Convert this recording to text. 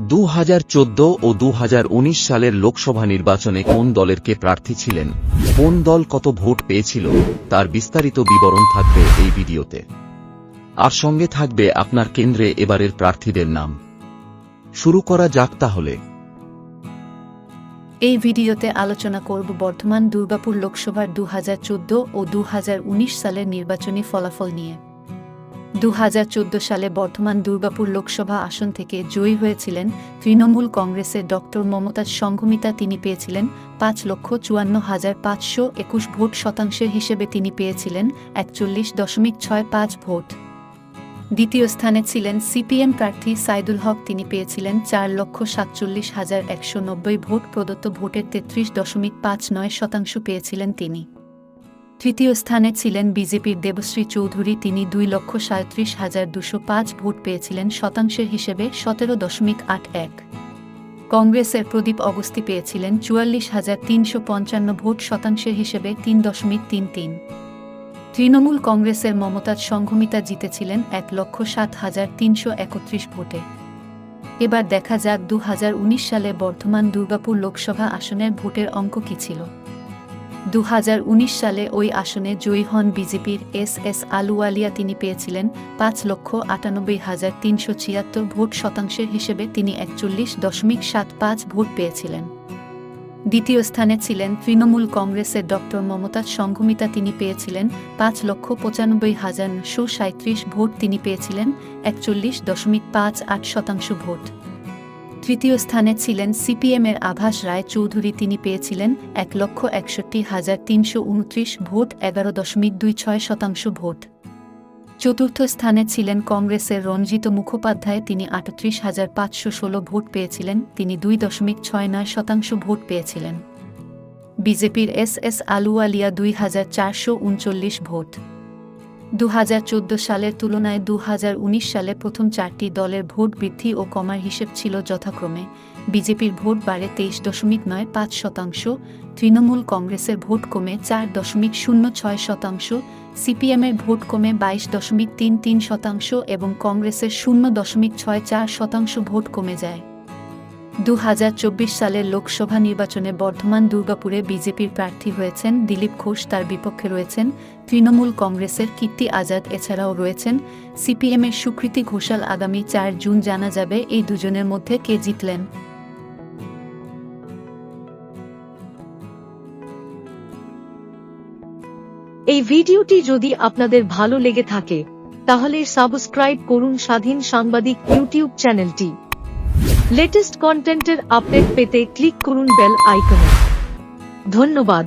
দু হাজার চোদ্দ ও দু হাজার উনিশ সালের লোকসভা নির্বাচনে কোন দলের কে প্রার্থী ছিলেন? কোন দল কত ভোট পেয়েছিল? তার বিস্তারিত বিবরণ থাকবে এই ভিডিওতে। আর সঙ্গে থাকবে আপনার কেন্দ্রে এবারের প্রার্থীদের নাম। শুরু করা যাক তাহলে। এই ভিডিওতে আলোচনা করব বর্তমান দুর্গাপুর লোকসভার দু হাজার চৌদ্দ ও দু হাজার উনিশ সালের নির্বাচনী ফলাফল নিয়ে। দু হাজার চোদ্দ সালে বর্ধমান দুর্গাপুর লোকসভা আসন থেকে জয়ী হয়েছিলেন তৃণমূল কংগ্রেসের ডক্টর মমতাজ সংঘমিতা। তিনি পেয়েছিলেন পাঁচ লক্ষ চুয়ান্ন হাজার পাঁচশো একুশ ভোট শতাংশের হিসেবে তিনি পেয়েছিলেন একচল্লিশ দশমিক ছয় পাঁচ ভোট। দ্বিতীয় স্থানে ছিলেন সিপিএম প্রার্থী সাইদুল হক। তিনি পেয়েছিলেন চার লক্ষ সাতচল্লিশ হাজার একশো নব্বই ভোট। প্রদত্ত ভোটের তেত্রিশ দশমিক পাঁচ নয় শতাংশ পেয়েছিলেন তিনি। তৃতীয় স্থানে ছিলেন বিজেপির দেবশ্রী চৌধুরী। তিনি দুই লক্ষ সাঁত্রিশ হাজার দুশো পাঁচ ভোট পেয়েছিলেন, শতাংশের হিসেবে সতেরো দশমিক আট এক। কংগ্রেসের প্রদীপ অগস্তি পেয়েছিলেন, চুয়াল্লিশ হাজার তিনশো পঞ্চান্ন ভোট শতাংশের হিসেবে তিন দশমিক তিন তিন। তৃণমূল কংগ্রেসের মমতাজ সংঘমিতা জিতেছিলেন এক লক্ষ সাত হাজার তিনশো একত্রিশ ভোটে। এবার দেখা যাক দু হাজার উনিশ সালে বর্ধমান দুর্গাপুর লোকসভা আসনের ভোটের অঙ্ক কী ছিল। দু হাজার উনিশ সালে ওই আসনে জয়ী হন বিজেপির এস এস আলুওয়ালিয়া। তিনি পেয়েছিলেন পাঁচ লক্ষ আটানব্বই হাজার তিনশো ছিয়াত্তর ভোট শতাংশের হিসেবে তিনি একচল্লিশ দশমিক সাত পাঁচ ভোট পেয়েছিলেন। দ্বিতীয় স্থানে ছিলেন তৃণমূল কংগ্রেসের ডক্টর মমতাজ সংঘমিতা। তিনি পেয়েছিলেন পাঁচ লক্ষ পঁচানব্বই হাজার সাঁত্রিশ ভোট। তিনি পেয়েছিলেন একচল্লিশ দশমিক পাঁচ আট শতাংশ ভোট। তৃতীয় স্থানে ছিলেন সিপিএমের আভাস রায় চৌধুরী। তিনি পেয়েছিলেন এক লক্ষ একষট্টি হাজার তিনশো উনত্রিশ ভোট, এগারো দশমিক দুই ছয় শতাংশ ভোট। চতুর্থ স্থানে ছিলেন কংগ্রেসের রঞ্জিত মুখোপাধ্যায়। তিনি আটত্রিশ হাজার পাঁচশো ষোলো ভোট পেয়েছিলেন। তিনি দুই দশমিক ছয় নয় শতাংশ ভোট পেয়েছিলেন। বিজেপির এস এস আলুয়ালিয়া দুই হাজার চারশো উনচল্লিশ ভোট। দু হাজার চোদ্দ সালের তুলনায় দু হাজার উনিশ সালে প্রথম চারটি দলের ভোট বৃদ্ধি ও কমার হিসেব ছিল যথাক্রমে। বিজেপির ভোট বাড়ে তেইশ দশমিক নয় পাঁচ শতাংশ, তৃণমূল কংগ্রেসের ভোট কমে চার দশমিক শূন্য ছয় শতাংশ, সিপিএমের ভোট কমে বাইশ দশমিক তিন তিন শতাংশ এবং কংগ্রেসের শূন্য দশমিক ছয় চার শতাংশ ভোট কমে যায়। দু হাজার চব্বিশ সালের লোকসভা নির্বাচনে বর্ধমান দুর্গাপুরে বিজেপির প্রার্থী হয়েছেন দিলীপ ঘোষ, তার বিপক্ষে রয়েছেন তৃণমূল কংগ্রেসের কীর্তি আজাদ, এছাড়াও রয়েছেন সিপিএমের সুকৃতি ঘোষাল আগামী চার জুন জানা যাবে এই দুজনের মধ্যে কে জিতলেন। এই ভিডিওটি যদি আপনাদের ভালো লেগে থাকে, তাহলে সাবস্ক্রাইব করুন স্বাধীন সাংবাদিক ইউটিউব চ্যানেলটি। লেটেস্ট কন্টেন্টের আপডেট পেতে ক্লিক করুন বেল আইকনে ধন্যবাদ